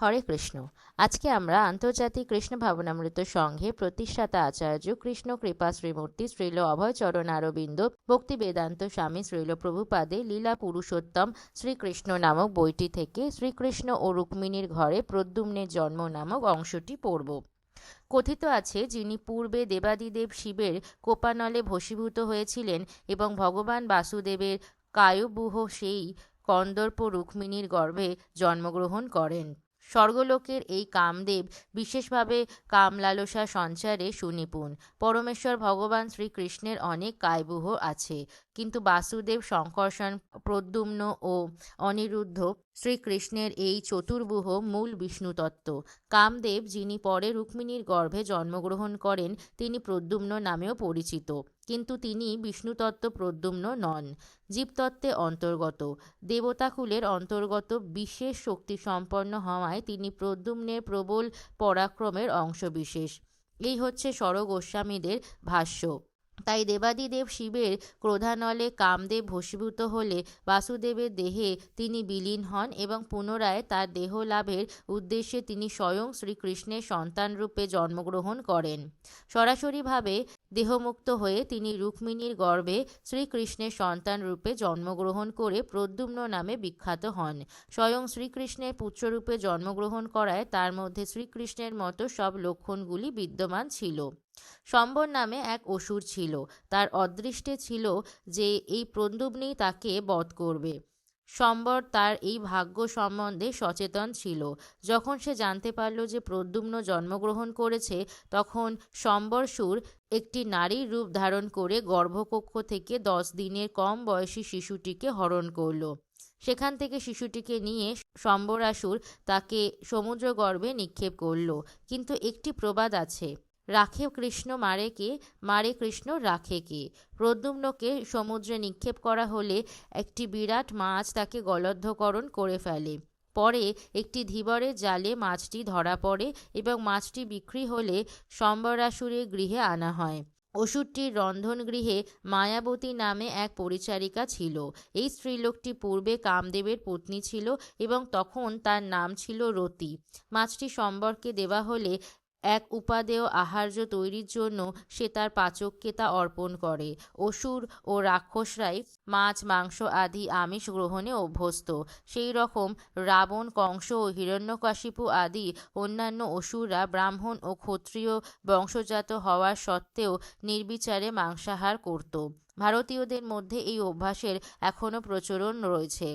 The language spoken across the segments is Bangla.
হরে কৃষ্ণ। আজকে আমরা আন্তর্জাতিক কৃষ্ণ ভাবনামৃত সংঘে প্রতিষ্ঠাতা আচার্য কৃষ্ণ কৃপা শ্রীমূর্তি শ্রীল অভয়চরণ আরবিন্দ ভক্তি বেদান্ত স্বামী শ্রীল প্রভুপাদে লীলা পুরুষোত্তম শ্রীকৃষ্ণ নামক বইটি থেকে শ্রীকৃষ্ণ ও রুক্মিণীর ঘরে প্রদ্যুম্নের জন্ম নামক অংশটি পড়ব। কথিত আছে, যিনি পূর্বে দেবাদিদেব শিবের কোপানলে ভসীভূত হয়েছিলেন এবং ভগবান বাসুদেবের কায়ুবুহ সেই কন্দর্প রুক্মিণীর গর্ভে জন্মগ্রহণ করেন। স্বর্গলোকের এই কামদেব বিশেষভাবে কামলালসা সঞ্চারে সুনিপুণ। পরমেশ্বর ভগবান শ্রীকৃষ্ণের অনেক কায়বুহ আছে, কিন্তু বাসুদেব শঙ্কর্ষণ প্রদ্যুম্ন ও অনিরুদ্ধ শ্রীকৃষ্ণের এই চতুর্বুহ মূল বিষ্ণুতত্ত্ব। কামদেব, যিনি পরে রুক্মিণীর গর্ভে জন্মগ্রহণ করেন, তিনি প্রদ্যুম্ন নামেও পরিচিত। কিন্তু তিনি বিষ্ণুতত্ত্ব প্রদ্যুম্ন নন। জীবতত্ত্বে অন্তর্গত। দেবতাকুলের অন্তর্গত বিশেষ শক্তি সম্পন্ন হওয়ায় তিনি প্রদ্যুম্নের প্রবল পরাক্রমের অংশবিশেষ। এই হচ্ছে স্বর গোস্বামীদের ভাষ্য। তাই দেবাদিদেব শিবের ক্রোধানলে কামদেব ভস্মীভূত হলে বাসুদেবের দেহে তিনি বিলীন হন এবং পুনরায় তার দেহ লাভের উদ্দেশ্যে তিনি স্বয়ং শ্রীকৃষ্ণের সন্তানরূপে জন্মগ্রহণ করেন। সরাসরিভাবে দেহমুক্ত হয়ে তিনি রুক্মিণীর গর্ভে শ্রীকৃষ্ণের সন্তান রূপে জন্মগ্রহণ করে প্রদ্যুম্ন নামে বিখ্যাত হন। স্বয়ং শ্রীকৃষ্ণের পুত্ররূপে জন্মগ্রহণ করায় তার মধ্যে শ্রীকৃষ্ণের মতো সব লক্ষণগুলি বিদ্যমান ছিল। সম্বর নামে এক অসুর ছিল। তার অদৃষ্টে ছিল যে এই প্রদ্যুম্নেই তাকে বধ করবে। সম্বর তার এই ভাগ্য সম্বন্ধে সচেতন ছিল। যখন সে জানতে পারল যে প্রদ্যুম্ন জন্মগ্রহণ করেছে, তখন সম্বরসুর একটি নারীর রূপ ধারণ করে গর্ভকক্ষ থেকে দশ দিনের কম বয়সী শিশুটিকে হরণ করল। সেখান থেকে শিশুটিকে নিয়ে সম্বরাসুর তাকে সমুদ্রগর্ভে নিক্ষেপ করল। কিন্তু একটি প্রবাদ আছে। রাখে কৃষ্ণ মারে কে? মারে কৃষ্ণ, রাখে কে? প্রদ্যুম্নকে সমুদ্রে নিক্ষেপ করা হলে একটি বিরাট মাছ তাকে গলদ্ধকরণ করে ফেলে। পরে একটি ধীবরের জালে মাছটি ধরা পড়ে এবং মাছটি বিক্রি হলে সম্বরাসুরের গৃহে আনা হয়। অসুরটির রন্ধনগৃহে মায়াবতী নামে এক পরিচারিকা ছিল। এই স্ত্রীলোকটি পূর্বে কামদেবের পত্নী ছিল এবং তখন তার নাম ছিল রতি। মাছটি সম্বরকে দেওয়া হলে এক উপাদেয় আহার্য তৈরির জন্য সে তার পাচককে তা অর্পণ করে। অসুর ও রাক্ষসরাই মাছ, মাংস আদি আমিষ গ্রহণে অভ্যস্ত। সেই রকম রাবণ, কংস ও হিরণ্যকাশিপু আদি অন্যান্য অসুররা ব্রাহ্মণ ও ক্ষত্রিয় বংশজাত হওয়ার সত্ত্বেও নির্বিচারে মাংসাহার করত। ভারতীয়দের মধ্যে এই অভ্যাসের এখনও প্রচলন রয়েছে।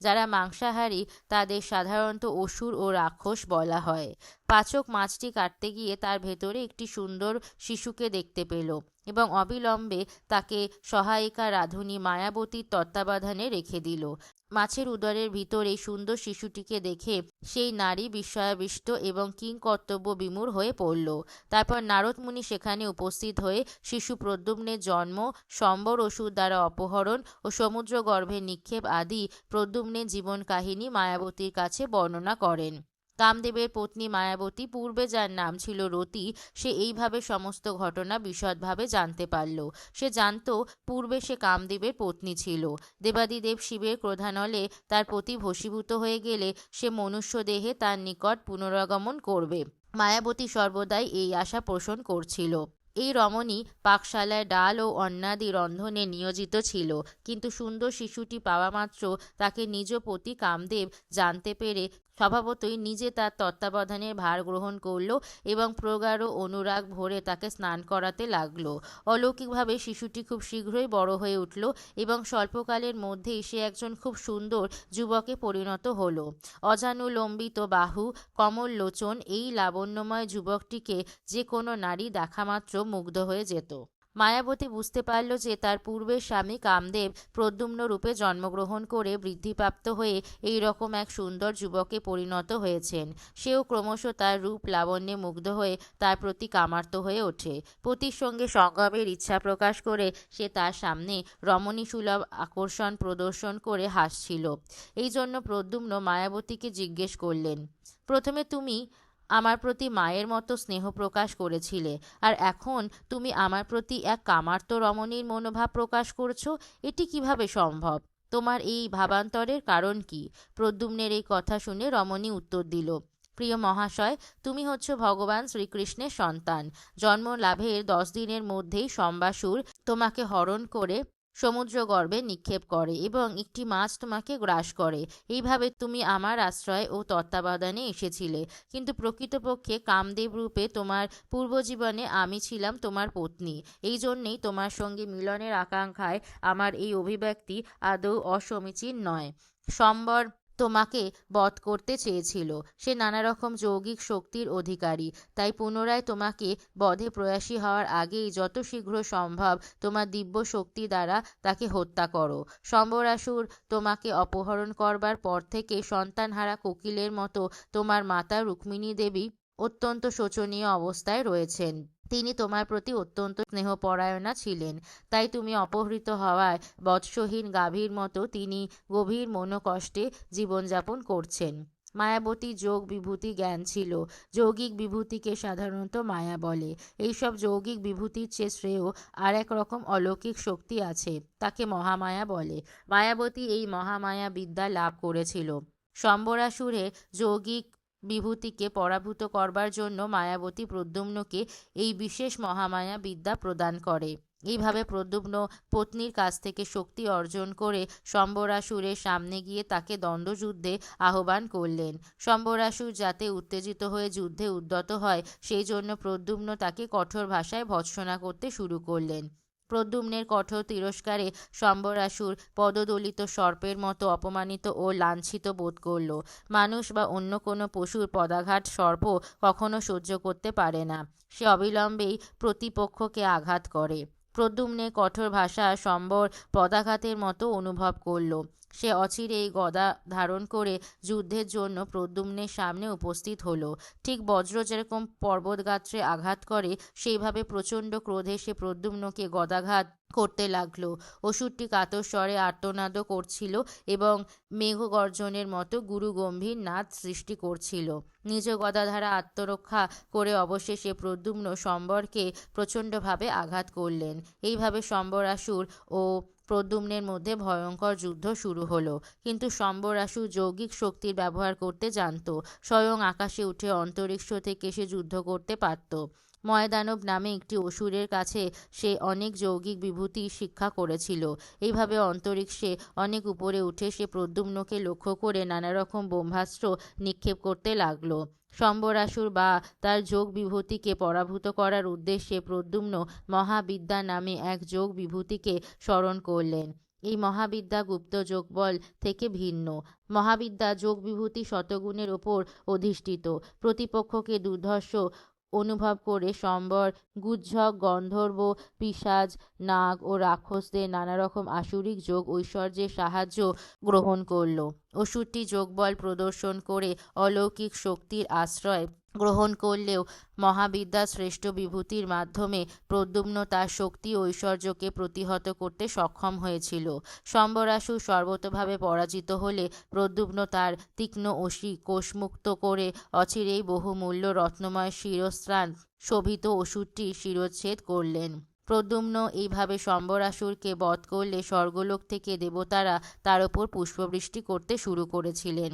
যারা মাংসাহারী, তাদের সাধারণত অসুর ও রাক্ষস বলা হয়। পাচক মাছটি কাটতে গিয়ে তার ভেতরে একটি সুন্দর শিশুকে দেখতে পেল। এবং অবিলম্বে তাকে সহায়িকা রাধুনী মায়াবতীর তত্ত্বাবধানে রেখে দিল। মাছের উদরের ভিতর এই সুন্দর শিশুটিকে দেখে সেই নারী বিস্ময়াবিষ্ট এবং কিংকর্তব্য বিমূর হয়ে পড়ল। তারপর নারদ মুনি সেখানে উপস্থিত হয়ে শিশু প্রদ্যুম্নের জন্ম, সম্বর ওষুধ দ্বারা অপহরণ ও সমুদ্র গর্ভে নিক্ষেপ আদি প্রদ্যুম্নের জীবন কাহিনী মায়াবতীর কাছে বর্ণনা করেন। কামদেবের পত্নী মায়াবতী পূর্বে যার নাম ছিল রতি, সে এইভাবে সমস্ত ঘটনা বিশদভাবে জানতে পারল। সে জানত, পূর্বে সে কামদেবের পত্নী ছিল। দেবাদিদেব শিবের ক্রোধানলে তার প্রতি ভসীভূত হয়ে গেলে সে মনুষ্য দেহে তার নিকট পুনরাগমন করবে। মায়াবতী সর্বদাই এই আশা পোষণ করছিল। এই রমণী পাকশালায় ডাল ও অন্নাদি রন্ধনে নিয়োজিত ছিল, কিন্তু সুন্দর শিশুটি পাওয়া মাত্র তাকে নিজ পতি কামদেব জানতে পেরে স্বভাবতই নিজে তার তত্ত্বাবধানের ভার গ্রহণ করল এবং প্রগাঢ় অনুরাগ ভরে তাকে স্নান করাতে লাগল। অলৌকিকভাবে শিশুটি খুব শীঘ্রই বড় হয়ে উঠল এবং স্বল্পকালের মধ্যেই সে একজন খুব সুন্দর যুবকে পরিণত হলো। অজানুলম্বিত বাহু কমল লোচন এই লাবণ্যময় যুবকটিকে যে কোনো নারী দেখামাত্র মুগ্ধ হয়ে যেত। মায়াবতী বুঝতে পারল যে তার পূর্বের স্বামী কামদেব প্রদ্যুম্ন রূপে জন্মগ্রহণ করে বৃদ্ধিপ্রাপ্ত হয়ে এই রকম এক সুন্দর যুবকে পরিণত হয়েছেন। সেও ক্রমশ তার রূপ লাবণ্যে মুগ্ধ হয়ে তার প্রতি কামার্ত হয়ে ওঠে। পতির সঙ্গে সংগ্রামের ইচ্ছা প্রকাশ করে সে তার সামনে রমণী সুলভ আকর্ষণ প্রদর্শন করে হাসছিল। এই জন্য প্রদ্যুম্ন মায়াবতীকে জিজ্ঞেস করলেন, প্রথমে তুমি আমার প্রতি মায়ের মতো স্নেহ প্রকাশ করেছিলে, আর এখন তুমি আমার প্রতি এক কামার্ত রমণীর মনোভাব প্রকাশ করছ, এটি কীভাবে সম্ভব? তোমার এই ভাবান্তরের কারণ কি? প্রদ্যুম্নের এই কথা শুনে রমণী উত্তর দিল, প্রিয় মহাশয়, তুমি হচ্ছ ভগবান শ্রীকৃষ্ণের সন্তান। জন্ম লাভের দশ দিনের মধ্যেই সম্বাসুর তোমাকে হরণ করে সমুদ্র গর্ভে নিক্ষেপ করে এবং একটি মাছ তোমাকে গ্রাস করে। এইভাবে তুমি আমার আশ্রয় ও তত্ত্বাবধানে এসেছিলে। কিন্তু প্রকৃতপক্ষে কামদেব রূপে তোমার পূর্বজীবনে আমি ছিলাম তোমার পত্নী। এই জন্যেই তোমার সঙ্গে মিলনের আকাঙ্ক্ষায় আমার এই অভিব্যক্তি আদৌ অসমীচীন নয়। সম্বর তোমাকে বধ করতে চেয়েছিল। সে নানা রকম যৌগিক শক্তির অধিকারী। তাই পুনরায় তোমাকে বধে প্রয়াসী হওয়ার আগেই যত শীঘ্র সম্ভব তোমার দিব্য শক্তি দ্বারা তাকে হত্যা করো। সম্বরাসুর তোমাকে অপহরণ করবার পর থেকে সন্তানহারা কোকিলের মতো তোমার মাতা রুক্মিণী দেবী অত্যন্ত শোচনীয় অবস্থায় রয়েছেন। তিনি তোমার প্রতি অত্যন্ত স্নেহপরায়ণা ছিলেন। তাই তুমি অপহৃত হওয়ায় বৎসহীন গাভীর মতো তিনি গভীর মনোকষ্টে জীবনযাপন করছেন। মায়াবতী যোগ বিভূতি জ্ঞান ছিল। যৌগিক বিভূতিকে সাধারণত মায়া বলে। এইসব যৌগিক বিভূতির চেয়ে শ্রেয় আর এক রকম অলৌকিক শক্তি আছে, তাকে মহামায়া বলে। মায়াবতী এই মহামায়া বিদ্যা লাভ করেছিল। সম্বরাসুরে যৌগিক বিভূতিকে পরাভূত করবার জন্য মায়াবতী প্রদ্যুম্নকে এই বিশেষ মহামায়া বিদ্যা প্রদান করে। এইভাবে প্রদ্যুম্ন পত্নীর কাছ থেকে শক্তি অর্জন করে সম্বরাসুরের সামনে গিয়ে তাকে দ্বন্দ্বযুদ্ধে আহ্বান করলেন। সম্বরাসুর যাতে উত্তেজিত হয়ে যুদ্ধে উদ্যত হয়, সেই জন্য প্রদ্যুম্ন তাকে কঠোর ভাষায় ভৎসনা করতে শুরু করলেন। প্রদ্যুম্নের কঠোর তিরস্কারে শম্বরাসুর পদদলিত সর্পের মতো অপমানিত ও লাঞ্ছিত বোধ করল। মানুষ বা অন্য কোনো পশুর পদাঘাত সর্প কখনো সহ্য করতে পারে না। সে অবিলম্বেই প্রতিপক্ষকে আঘাত করে। প্রদ্যুম্নে কঠোর ভাষা সম্বর পদাঘাতের মতো অনুভব করল। সে অচিরেই গদা ধারণ করে যুদ্ধের জন্য প্রদ্যুম্নের সামনে উপস্থিত হলো। ঠিক বজ্র যেরকম পর্বতগাত্রে আঘাত করে, সেইভাবে প্রচণ্ড ক্রোধে সে প্রদ্যুম্নকে গদাঘাত করতে লাগল। ওষুধটি কাতর স্বরে আর্তনাদও করছিল এবং মেঘগর্জনের মতো গুরু গম্ভীর নাদ সৃষ্টি করছিল। নিজ গদাধারা আত্মরক্ষা করে অবশেষে প্রদ্যুম্ন সম্বরকে প্রচণ্ডভাবে আঘাত করলেন। এইভাবে সম্বরাসুর ও প্রদ্যুম্নের মধ্যে ভয়ঙ্কর যুদ্ধ শুরু হলো। কিন্তু সম্বরাসু যৌগিক শক্তির ব্যবহার করতে জানত। স্বয়ং আকাশে উঠে অন্তরিক্ষ থেকে সে যুদ্ধ করতে পারত। ময়দানব নামে একটি অসুরের কাছে সে অনেক যৌগিক বিভূতি শিক্ষা করেছিল। এইভাবে অন্তরিক্ষে অনেক উপরে উঠে সে প্রদ্যুম্নকে লক্ষ্য করে নানা রকম ব্রহ্মাস্ত্র নিক্ষেপ করতে লাগল। সম্বরাসুর বা তার যোগ বিভূতিকে পরাভূত করার উদ্দেশ্যে প্রদ্যুম্ন মহাবিদ্যা নামে এক যোগ বিভূতিকে স্মরণ করলেন। এই মহাবিদ্যা গুপ্ত যোগবল থেকে ভিন্ন। মহাবিদ্যা যোগ বিভূতি শতগুণের ওপর অধিষ্ঠিত। প্রতিপক্ষকে দুর্ধর্ষ অনুভব করে সম্বর, গুজ্জক, গন্ধর্ব, পিসাজ, নাগ ও রাক্ষসদের নানা রকম আসুরিক যোগ ঐশ্বর্যের সাহায্য গ্রহণ করল। অসুরটি যোগবল প্রদর্শন করে অলৌকিক শক্তির আশ্রয় গ্রহণ করলেও মহাবিদ্যা শ্রেষ্ঠ বিভূতির মাধ্যমে প্রদ্যুম্ন তার শক্তি ঐশ্বর্যকে প্রতিহত করতে সক্ষম হয়েছিল। সম্বরাসু সর্বতভাবে পরাজিত হলে প্রদ্যুম্ন তার তীক্ষ্ণ অসি কোষমুক্ত করে অচিরেই বহুমূল্য রত্নময় শিরস্ত্রাণ শোভিত ওষুধটি শিরচ্ছেদ করলেন। প্রদ্যুম্ন এইভাবে সম্বরাসুরকে বধ করলে স্বর্গলোক থেকে দেবতারা তার ওপর পুষ্পবৃষ্টি করতে শুরু করেছিলেন।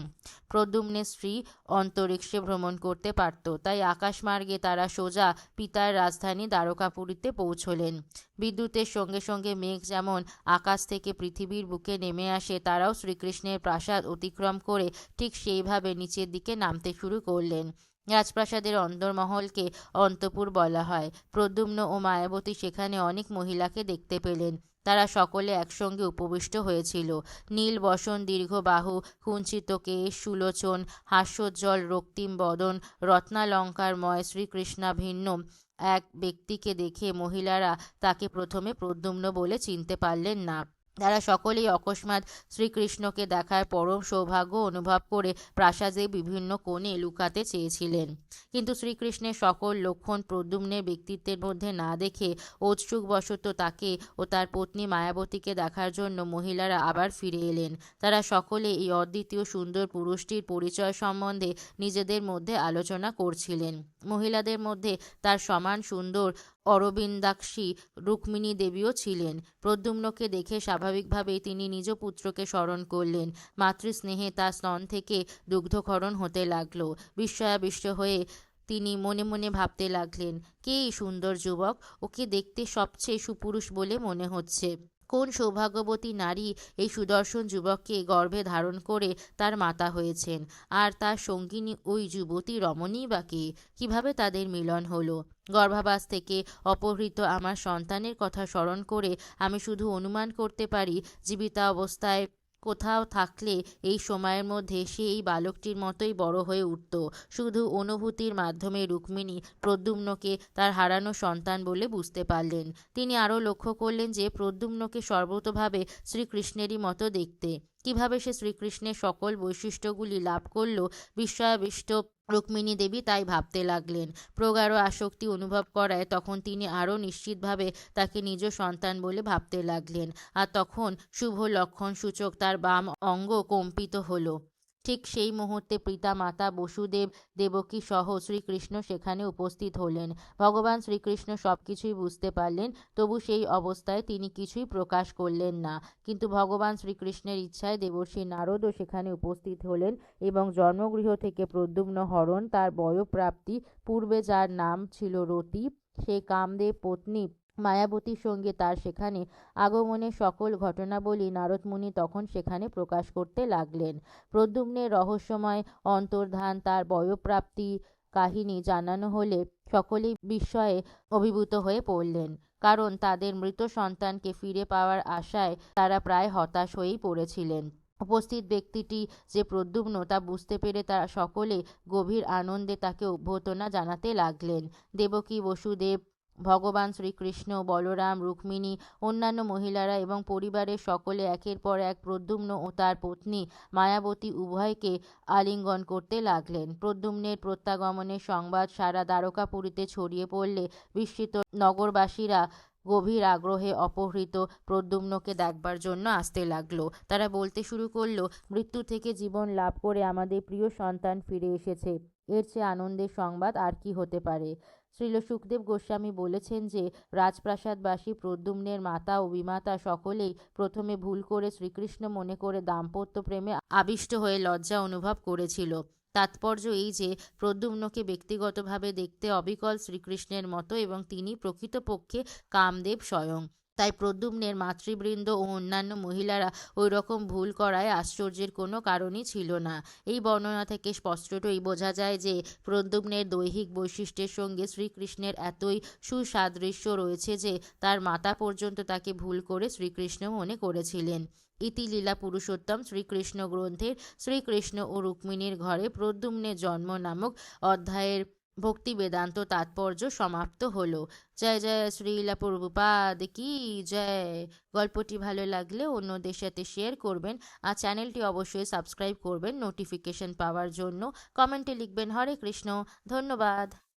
প্রদ্যুম্নের স্ত্রী অন্তরিক্ষে ভ্রমণ করতে পারত, তাই আকাশমার্গে তারা সোজা পিতার রাজধানী দ্বারকাপুরীতে পৌঁছলেন। বিদ্যুতের সঙ্গে সঙ্গে মেঘ যেমন আকাশ থেকে পৃথিবীর বুকে নেমে আসে, তারাও শ্রীকৃষ্ণের প্রাসাদ অতিক্রম করে ঠিক সেইভাবে নিচের দিকে নামতে শুরু করলেন। রাজপ্রাসাদের অন্দরমহলকে অন্তপুর বলা হয়। প্রদ্যুম্ন ও মায়াবতী সেখানে অনেক মহিলাকে দেখতে পেলেন। তারা সকলে একসঙ্গে উপবিষ্ট হয়েছিল। নীল বসন, দীর্ঘ বাহু, কুঞ্চিত কেশ, সুলোচন, হাস্যোজ্জ্বল রক্তিম বদন, রত্নালঙ্কারময় শ্রীকৃষ্ণা ভিন্ন এক ব্যক্তিকে দেখে মহিলারা তাকে প্রথমে প্রদ্যুম্ন বলে চিনতে পারলেন না। তারা সকলেই অকস্মাৎ শ্রীকৃষ্ণকে দেখার পরম সৌভাগ্য অনুভব করে প্রাসাদে বিভিন্ন কোণে লুকাতে চেয়েছিলেন। কিন্তু শ্রীকৃষ্ণের সকল লক্ষণ প্রদ্যুম্নের ব্যক্তিত্বের মধ্যে না দেখে ঔৎসুকবশত তাকে ও তার পত্নী মায়াবতীকে দেখার জন্য মহিলারা আবার ফিরে এলেন। তারা সকলে এই অদ্বিতীয় সুন্দর পুরুষটির পরিচয় সম্বন্ধে নিজেদের মধ্যে আলোচনা করছিলেন। মহিলাদের মধ্যে তার সমান সুন্দর অরবিন্দাক্ষী রুক্মিণী দেবীও ছিলেন। প্রদ্যুম্নকে দেখে স্বাভাবিকভাবেই তিনি নিজ পুত্রকে স্মরণ করলেন। মাতৃস্নেহে তার স্তন থেকে দুগ্ধক্ষরণ হতে লাগল। বিস্ময়াবিষ্ট হয়ে তিনি মনে মনে ভাবতে লাগলেন, কে এই সুন্দর যুবক? ওকে দেখতে সবচেয়ে সুপুরুষ বলে মনে হচ্ছে। কোন সৌভাগ্যবতী নারী এই সুদর্শন যুবককে গর্ভে ধারণ করে তার মাতা হয়েছেন? আর তার সঙ্গিনী ওই যুবতী রমণী বা কে? কীভাবে তাদের মিলন হলো? গর্ভাবাস থেকে অপহৃত আমার সন্তানের কথা স্মরণ করে আমি শুধু অনুমান করতে পারি জীবিতা অবস্থায় কোথাও থাকলে এই সময়ের মধ্যে সে এই বালকটির মতোই বড় হয়ে উঠত। শুধু অনুভূতির মাধ্যমে রুক্মিণী প্রদ্যুম্নকে তার হারানো সন্তান বলে বুঝতে পারলেন। তিনি আরও লক্ষ্য করলেন যে প্রদ্যুম্নকে সর্বতভাবে শ্রীকৃষ্ণেরই মতো দেখতে। কীভাবে সে শ্রীকৃষ্ণের সকল বৈশিষ্ট্যগুলি লাভ করল, বিস্ময়াবিষ্ট রুক্মিণী দেবী তাই ভাবতে লাগলেন। প্রগাঢ় আসক্তি অনুভব করায় তখন তিনি আরও নিশ্চিতভাবে তাকে নিজ সন্তান বলে ভাবতে লাগলেন। আর তখন শুভ লক্ষণ সূচক তার বাম অঙ্গ কম্পিত হলো। ঠিক সেই মুহূর্তে পিতা মাতা বসুদেব দেবকী সহ শ্রীকৃষ্ণ সেখানে উপস্থিত হলেন। ভগবান শ্রীকৃষ্ণ সব কিছুই বুঝতে পারলেন, তবু সেই অবস্থায় তিনি কিছুই প্রকাশ করলেন না। কিন্তু ভগবান শ্রীকৃষ্ণের ইচ্ছায় দেবর্ষী নারদও সেখানে উপস্থিত হলেন এবং জন্মগৃহ থেকে প্রদ্যুম্ন হরণ, তার বয়প্রাপ্তি, পূর্বে যার নাম ছিল রতি, সে কামদেব পত্নী মায়াবতীর সঙ্গে তার সেখানে আগমনের সকল ঘটনাবলী নারদমুনি তখন সেখানে প্রকাশ করতে লাগলেন। প্রদ্যুম্নের রহস্যময় অন্তর্ধান, তার বয়প্রাপ্তি কাহিনী জানানো হলে সকলেই বিস্ময়ে অভিভূত হয়ে পড়লেন, কারণ তাদের মৃত সন্তানকে ফিরে পাওয়ার আশায় তারা প্রায় হতাশ হয়েই পড়েছিলেন। উপস্থিত ব্যক্তিটি যে প্রদ্যুম্ন তা বুঝতে পেরে তারা সকলে গভীর আনন্দে তাকে অভ্যর্থনা জানাতে লাগলেন। দেবকী বসুদেব ভগবান শ্রীকৃষ্ণ, বলরাম, রুক্মিণী, অন্যান্য মহিলারা এবং পরিবারের সকলে একের পর এক প্রদ্যুম্ন ও তার পত্নী মায়াবতী উভয়কে আলিঙ্গন করতে লাগলেন। প্রদ্যুম্নের প্রত্যাগমনের সংবাদ সারা দ্বারকাপুরীতে ছড়িয়ে পড়লে বিস্মিত নগরবাসীরা গভীর আগ্রহে অপহৃত প্রদ্যুম্নকে দেখবার জন্য আসতে লাগল। তারা বলতে শুরু করল, মৃত্যু থেকে জীবন লাভ করে আমাদের প্রিয় সন্তান ফিরে এসেছে। এর চেয়ে আনন্দের সংবাদ আর কি হতে পারে? শ্রীল সুখদেব গোস্বামী বলেছেন যে, রাজপ্রাসাদবাসী প্রদ্যুম্নের মাতা ও বিমাতা সকলেই প্রথমে ভুল করে শ্রীকৃষ্ণ মনে করে দাম্পত্য প্রেমে আবিষ্ট হয়ে লজ্জা অনুভব করেছিল। তাৎপর্য এই যে, প্রদ্যুম্নকে ব্যক্তিগতভাবে দেখতে অবিকল শ্রীকৃষ্ণের মতো এবং তিনি প্রকৃতপক্ষে কামদেব স্বয়ং। তাই প্রদ্যুম্নের মাতৃবৃন্দ ও অন্যান্য মহিলারা ওই রকম ভুল করায় আশ্চর্যের কোনো কারণই ছিল না। এই বর্ণনা থেকে স্পষ্টতই বোঝা যায় যে প্রদ্যুম্নের দৈহিক বৈশিষ্ট্যের সঙ্গে শ্রীকৃষ্ণের এতই সুসাদৃশ্য রয়েছে যে তার মাতা পর্যন্ত তাকে ভুল করে শ্রীকৃষ্ণ মনে করেছিলেন। ইতি লীলা পুরুষোত্তম শ্রীকৃষ্ণ গ্রন্থের শ্রীকৃষ্ণ ও রুক্মিণীর ঘরে প্রদ্যুম্নের জন্ম নামক অধ্যায়ের ভক্তি বেদান্ত তাৎপর্য সমাপ্ত হলো। জয় জয় শ্রীলা প্রভুপাদ কি জয়। গল্পটি ভালো লাগলে অন্যদের সাথে শেয়ার করবেন আর চ্যানেলটি অবশ্যই সাবস্ক্রাইব করবেন নোটিফিকেশন পাওয়ার জন্য। কমেন্টে লিখবেন হরে কৃষ্ণ। ধন্যবাদ।